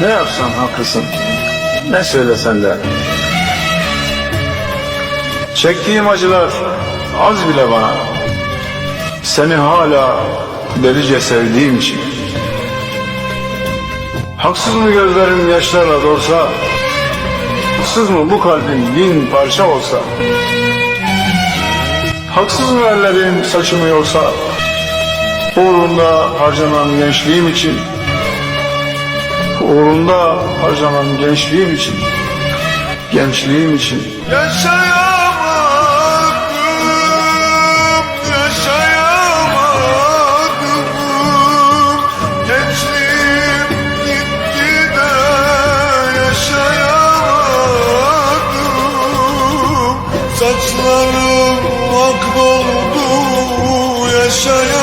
Ne yapsan haklısın. Ne söylesen de. Çektiğim acılar az bile bana. Seni hala delice sevdiğim için. Haksız mı gözlerim yaşlarla dolsa? Haksız mı bu kalbim bin parça olsa? Haksız mı ellerim saçımı yolsa? Uğrunda harcanan gençliğim için Uğrunda harcanan gençliğim için Gençliğim için. Yaşayamadım, yaşayamadım. Gençliğim gitti de yaşayamadım. Saçlarım ak doldu, yaşayamadım